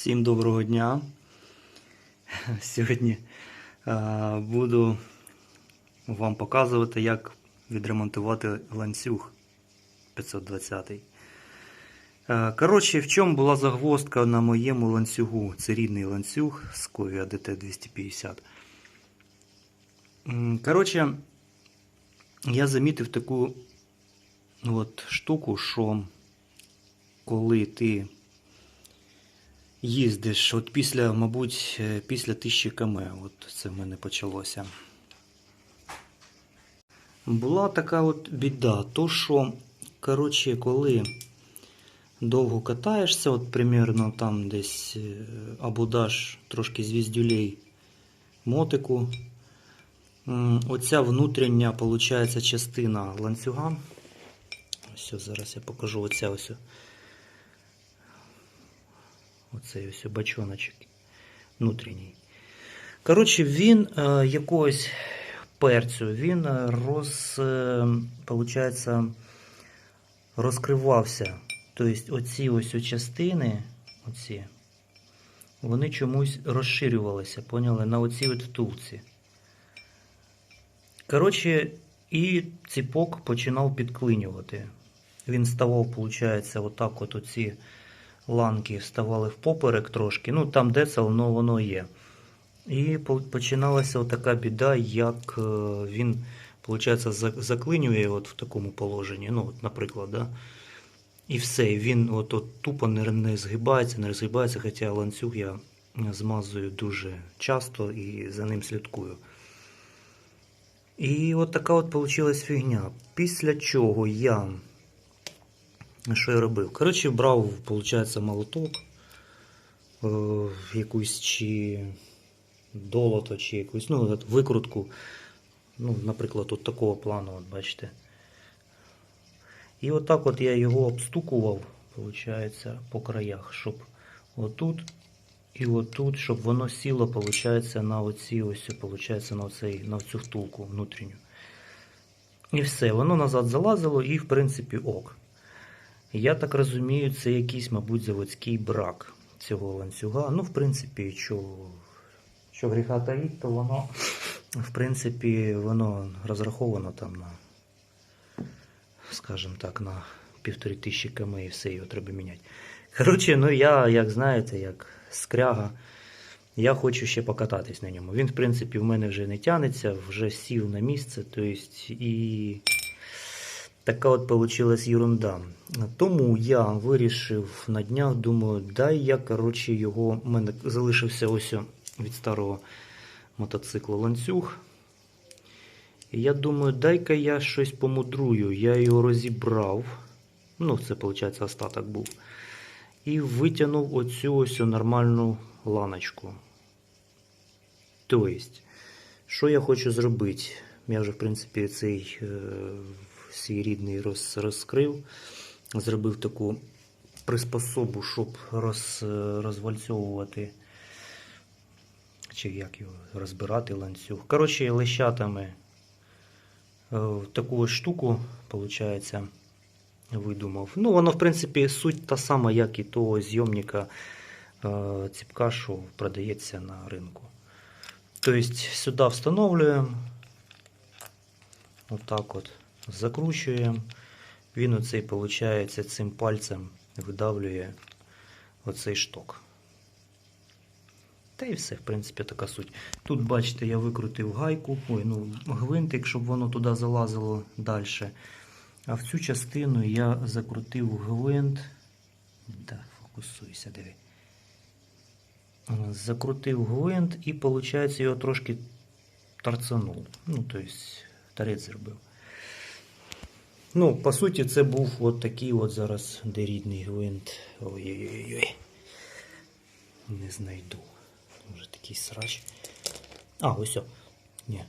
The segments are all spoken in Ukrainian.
Всім доброго дня. Сьогодні е, буду вам показувати, як відремонтувати ланцюг 520. Е, Коротше, в чому була загвоздка на моєму ланцюгу? Це рідний ланцюг з Ковія DT250. Коротше, я замітив таку от штуку, що коли ти їздиш, от після, мабуть, е, після 1000 км, от це в мене почалося. Була така от біда, то що, коротше, коли довго катаєшся, от примерно там десь е, або даш трошки звіздюлей мотику, оця внутрішня, виходить, частина ланцюга. Ось зараз я покажу оця ось. Оцей ось бачоночок внутрішній. Коротше, він е, якогось перцю, він е, роз, е, получається, розкривався. Тобто оці ось частини, оці, вони чомусь розширювалися, поняли, на оцій от втулці. Коротше, і ціпок починав підклинювати. Він ставав, виходить, отак от оці ланки вставали в поперек трошки. Ну, там децел, воно воно є. І починалася така біда, як е, він, виходить, заклинює от в такому положенні. Ну, от, наприклад, да? І все, він от, от тупо не, не згибається, не розгибається, хоча ланцюг я змазую дуже часто і за ним слідкую. І от така от вийшла фігня. Після чого я що я робив? Коротше, брав, виходить, молоток, е, якусь чи долото, чи якусь ну, викрутку. Ну, наприклад, от такого плану, от бачите. І отак от я його обстукував, виходить, по краях, щоб отут і отут, щоб воно сіло, виходить, на оці ось, виходить, на, оцей, на цю втулку внутрішню. І все, воно назад залазило і, в принципі, ок. Я так розумію, це якийсь, мабуть, заводський брак цього ланцюга. Ну, в принципі, що, що гріха таїть, то воно, в принципі, воно розраховано там на, скажімо так, на півтори тисячі км і все, його треба міняти. Коротше, ну я, як знаєте, як скряга, я хочу ще покататись на ньому. Він, в принципі, в мене вже не тянеться, вже сів на місце, то есть, і така от получилась ерунда. Тому я вирішив на днях, думаю, дай я, коротше, його. У мене залишився ось від старого мотоцикла ланцюг. І я думаю, дай-ка я щось помудрую. Я його розібрав. Ну, це, виходить, остаток був. І витягнув оцю ось нормальну ланочку. Тобто, що я хочу зробити? Я вже, в принципі, цей е, свій рідний роз, розкрив. Зробив таку приспособу, щоб роз, розвальцьовувати, чи як його розбирати ланцюг. Коротше, лещатами е, таку штуку, виходить, видумав. Ну, воно, в принципі, суть та сама, як і того зйомника е, ціпка, що продається на ринку. Тобто сюди встановлюємо. Отак от закручуємо. Він оцей, виходить, цим пальцем видавлює оцей шток. Та і все, в принципі, така суть. Тут, бачите, я викрутив гайку, ой, ну, гвинтик, щоб воно туди залазило далі. А в цю частину я закрутив гвинт. Да, фокусуйся, диви. Закрутив гвинт і, виходить, його трошки торцанув. Ну, тобто, торець зробив. Ну, по суті, це був от такий от зараз дерідний гвинт. Ой-ой-ой. Не знайду. Може такий срач. А, ось. о. Ні.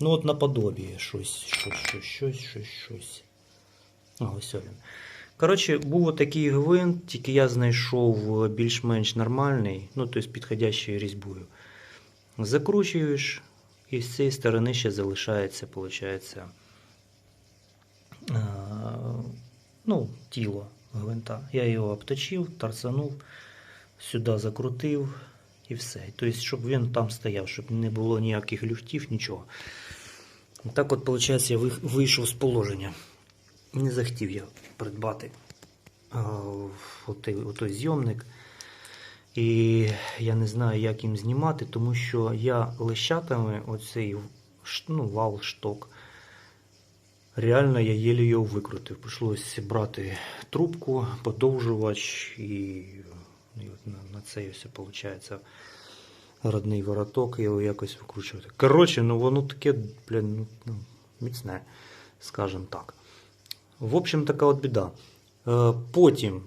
Ну от наподобіє щось, щось, щось, щось, щось, щось. А, ось він. Коротше, був отакий гвинт, тільки я знайшов більш-менш нормальний, ну, тобто підходящою різьбою. Закручуєш, і з цієї сторони ще залишається, виходить, ну, тіло гвинта. Я його обточив, торцанув, сюди закрутив і все. Тобто, щоб він там стояв, щоб не було ніяких люфтів, нічого. Так от, виходить, я вийшов з положення. Не захотів я придбати отой, отой зйомник. І я не знаю, як їм знімати, тому що я лещатами оцей ну, вал шток. Реально я єлі його викрутив. Прийшлося брати трубку, подовжувач і, от на, це все виходить родний вороток, і його якось викручувати. Коротше, ну воно таке, блін, ну, ну, міцне, скажімо так. В общем, така от біда. Е, потім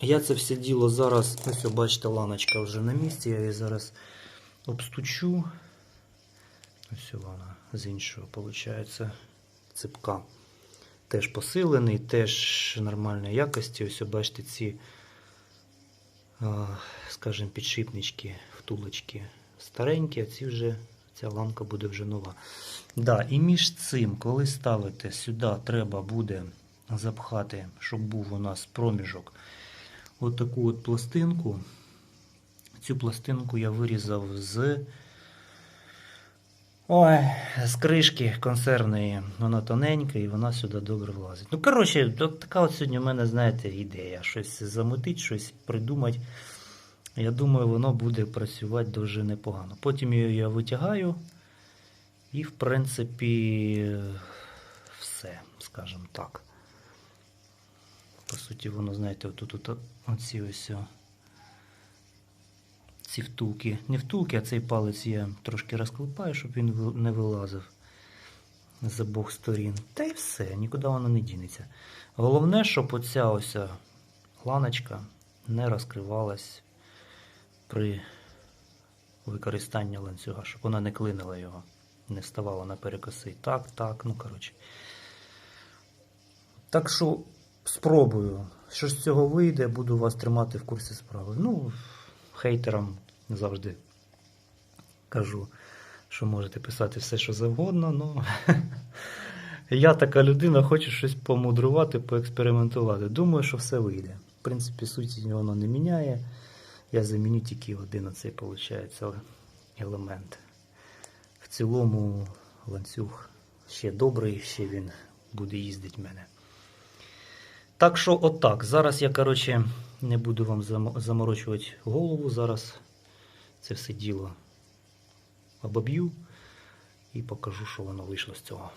я це все діло зараз, ось бачите, ланочка вже на місці, я її зараз обстучу. Ось вона з іншого, виходить, ципка. Теж посилений, теж нормальної якості. Ось бачите ці, скажімо, підшипнички, втулочки старенькі, а ці вже, ця ламка буде вже нова. Да, і між цим, коли ставите сюди, треба буде запхати, щоб був у нас проміжок, отаку от пластинку. Цю пластинку я вирізав з. Ой, з кришки консервної, вона тоненька і вона сюди добре влазить. Ну, коротше, така от сьогодні в мене, знаєте, ідея. Щось замутити, щось придумати. Я думаю, воно буде працювати дуже непогано. Потім її я витягаю, і, в принципі, все, скажімо так. По суті, воно, знаєте, отут от, оці ось. Ці втулки. Не втулки, а цей палець я трошки розклепаю, щоб він не вилазив з обох сторін. Та й все, нікуди воно не дінеться. Головне, щоб оця ось ланочка не розкривалась при використанні ланцюга, щоб вона не клинила його, не ставала на перекоси. Так, так, ну коротше. Так що спробую. Що з цього вийде, буду вас тримати в курсі справи. Ну, хейтерам завжди кажу, що можете писати все, що завгодно. Ну, я така людина, хочу щось помудрувати, поекспериментувати. Думаю, що все вийде. В принципі, суті воно не міняє. Я заміню тільки один оцей, виходить, елемент. В цілому ланцюг ще добрий, ще він буде їздити в мене. Так що, отак. Зараз я, коротше, не буду вам заморочувати голову. Зараз це все діло обоб'ю і покажу, що воно вийшло з цього.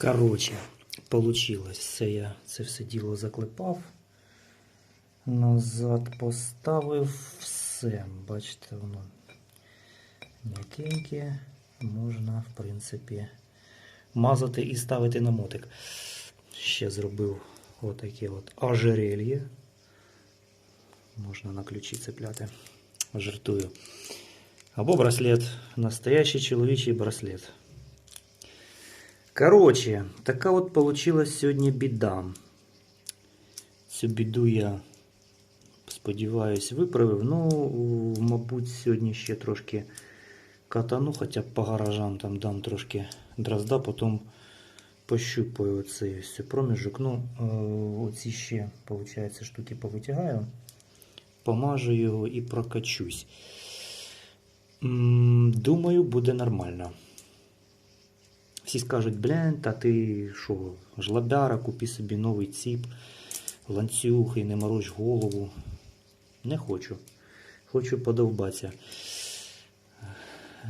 Коротше, получилось. Все я це все діло заклепав. Назад поставив все. Бачите, воно м'якеньке. Можна, в принципі, мазати і ставити на мотик. Ще зробив отаке от ожерелье. Можна на ключі цепляти. Жартую. Або браслет. Настоящий чоловічий браслет. Коротше, така от получилась сьогодні біда. Цю біду я, сподіваюсь, виправив. Ну, мабуть, сьогодні ще трошки катану, хоча по гаражам там дам трошки дрозда, потім пощупаю оцей ось проміжок. Ну, е, оці ще, виходить, штуки повитягаю, помажу його і прокачусь. Думаю, буде нормально. Всі скажуть, блін, та ти що, жлобяра, купи собі новий ціп, ланцюг і не морочь голову. Не хочу. Хочу подовбатися.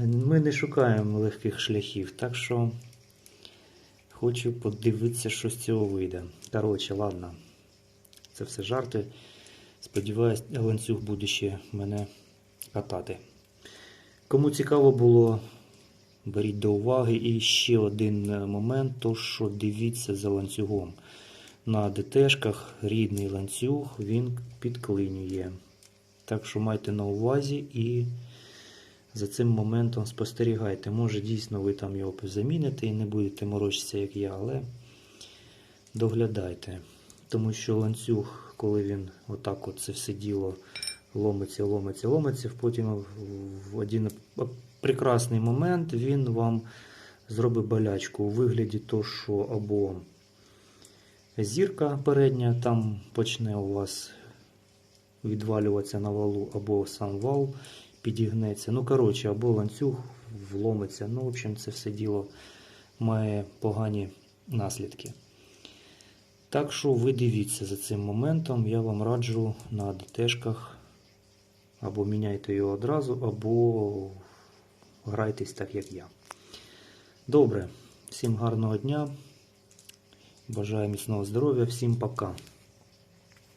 Ми не шукаємо легких шляхів, так що хочу подивитися, що з цього вийде. Коротше, ладно. Це все жарти. Сподіваюсь, ланцюг буде ще мене катати. Кому цікаво було, беріть до уваги. І ще один е, момент, то що дивіться за ланцюгом. На ДТшках рідний ланцюг він підклинює. Так що майте на увазі і за цим моментом спостерігайте. Може дійсно ви там його заміните і не будете морочитися, як я, але доглядайте. Тому що ланцюг, коли він отак от це все діло ломиться, ломиться, ломиться, потім в один прекрасний момент він вам зробить болячку у вигляді того, що або зірка передня там почне у вас відвалюватися на валу, або сам вал підігнеться. Ну, коротше, або ланцюг вломиться. Ну, в общем, це все діло має погані наслідки. Так що ви дивіться за цим моментом, я вам раджу на ДТшках або міняйте його одразу, або грайтесь так, як я. Добре, всім гарного дня. Бажаю міцного здоров'я, всім пока.